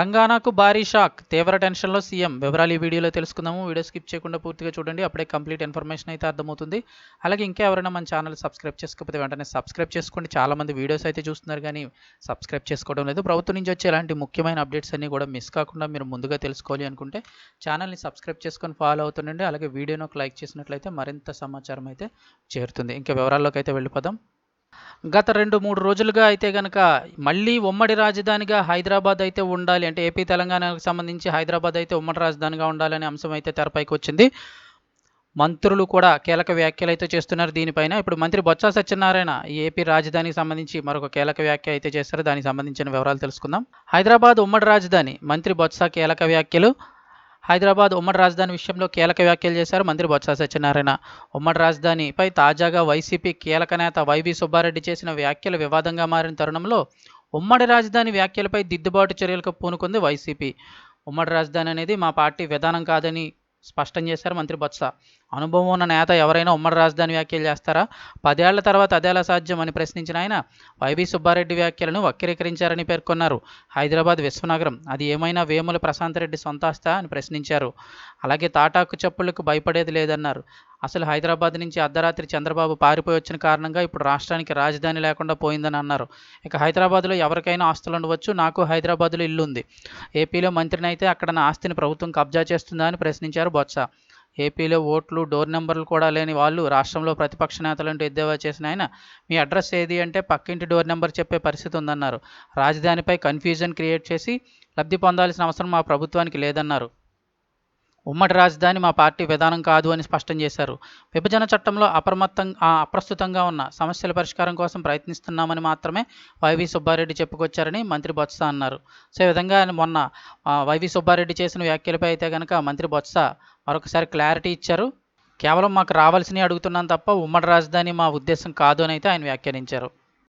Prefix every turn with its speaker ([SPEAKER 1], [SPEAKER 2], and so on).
[SPEAKER 1] తెలంగాణకు భారీ షాక్. తీవ్ర టెన్షన్లో సీఎం. వివరాలు ఈ వీడియోలో తెలుసుకుందాము. వీడియో స్కిప్ చేయకుండా పూర్తిగా చూడండి. అప్పుడే కంప్లీట్ ఇన్ఫర్మేషన్ అయితే అర్థమవుతుంది. అలాగే ఇంకా ఎవరైనా మన ఛానల్ సబ్స్క్రైబ్ చేసుకోకపోతే వెంటనే సబ్స్క్రైబ్ చేసుకోండి. చాలామంది వీడియోస్ అయితే చూస్తున్నారు కానీ సబ్స్క్రైబ్ చేసుకోవడం లేదు. ప్రభుత్వం నుంచి వచ్చే ఇలాంటి ముఖ్యమైన అప్డేట్స్ అన్నీ కూడా మిస్ కాకుండా మీరు ముందుగా తెలుసుకోవాలి అనుకుంటే ఛానల్ని సబ్స్క్రైబ్ చేసుకొని ఫాలో అవుతుండండి. అలాగే వీడియోను ఒక లైక్ చేసినట్లయితే మరింత సమాచారం అయితే చేరుతుంది. ఇంకా వివరాల్లోకి అయితే వెళ్ళిపోదాం. గత రెండు మూడు రోజులుగా అయితే కనుక మళ్ళీ ఉమ్మడి రాజధానిగా హైదరాబాద్ అయితే ఉండాలి. అంటే ఏపీ తెలంగాణకు సంబంధించి హైదరాబాద్ అయితే ఉమ్మడి రాజధానిగా ఉండాలనే అంశం అయితే తెరపైకి వచ్చింది. మంత్రులు కూడా కీలక వ్యాఖ్యలు అయితే చేస్తున్నారు దీనిపైన. ఇప్పుడు మంత్రి బొత్స సత్యనారాయణ ఈ ఏపీ రాజధానికి సంబంధించి మరొక కీలక వ్యాఖ్య అయితే చేస్తారు దానికి సంబంధించిన వివరాలు తెలుసుకుందాం. హైదరాబాద్ ఉమ్మడి రాజధాని మంత్రి బొత్స కీలక వ్యాఖ్యలు. హైదరాబాద్ ఉమ్మడి రాజధాని విషయంలో కీలక వ్యాఖ్యలు చేశారు మంత్రి బొత్స సత్యనారాయణ. ఉమ్మడి రాజధానిపై తాజాగా వైసీపీ కీలక నేత వైవి సుబ్బారెడ్డి చేసిన వ్యాఖ్యలు వివాదంగా మారిన తరుణంలో ఉమ్మడి రాజధాని వ్యాఖ్యలపై దిద్దుబాటు చర్యలకు పూనుకుంది వైసీపీ. ఉమ్మడి రాజధాని అనేది మా పార్టీ విధానం కాదని స్పష్టం చేశారు మంత్రి బొత్స. అనుభవం ఉన్న నేత ఎవరైనా ఉమ్మడి రాజధాని వ్యాఖ్యలు చేస్తారా? పదేళ్ళ తర్వాత అదేలా సాధ్యం అని ప్రశ్నించిన ఆయన వైవి సుబ్బారెడ్డి వ్యాఖ్యలను వక్రీకరించారని పేర్కొన్నారు. హైదరాబాద్ విశ్వనగరం అది ఏమైనా వేముల ప్రశాంతరెడ్డి సొంతాస్తా అని ప్రశ్నించారు. అలాగే తాటాకు చెప్పులకు భయపడేది లేదన్నారు. అసలు హైదరాబాద్ నుంచి అర్ధరాత్రి చంద్రబాబు పారిపోయి వచ్చిన కారణంగా ఇప్పుడు రాష్ట్రానికి రాజధాని లేకుండా పోయిందని అన్నారు. ఇక హైదరాబాద్లో ఎవరికైనా ఆస్తులు ఉండవచ్చు. నాకు హైదరాబాద్లో ఇల్లు ఉంది. ఏపీలో మంత్రిని అయితే అక్కడ నా ఆస్తిని ప్రభుత్వం కబ్జా చేస్తుందా అని ప్రశ్నించారు బొత్స. ఏపీలో ఓట్లు డోర్ నెంబర్లు కూడా లేని వాళ్ళు రాష్ట్రంలో ప్రతిపక్ష నేతలంటూ ఎద్దేవా చేసిన ఆయన మీ అడ్రస్ ఏది అంటే పక్కింటి డోర్ నెంబర్ చెప్పే పరిస్థితి ఉందన్నారు. రాజధానిపై కన్ఫ్యూజన్ క్రియేట్ చేసి లబ్ధి పొందాల్సిన అవసరం మా ప్రభుత్వానికి లేదన్నారు. ఉమ్మడి రాజధాని మా పార్టీ విధానం కాదు అని స్పష్టం చేశారు. విభజన చట్టంలో అప్రమత్తం అప్రస్తుతంగా ఉన్న సమస్యల పరిష్కారం కోసం ప్రయత్నిస్తున్నామని మాత్రమే వైవి సుబ్బారెడ్డి చెప్పుకొచ్చారని మంత్రి బొత్స అన్నారు. సో ఈ విధంగా మొన్న వైవి సుబ్బారెడ్డి చేసిన వ్యాఖ్యలపై అయితే కనుక మంత్రి బొత్స మరొకసారి క్లారిటీ ఇచ్చారు. కేవలం మాకు రావాల్సినవి అడుగుతున్నాను తప్ప ఉమ్మడి రాజధాని మా ఉద్దేశం కాదు అని అయితే ఆయన వ్యాఖ్యానించారు.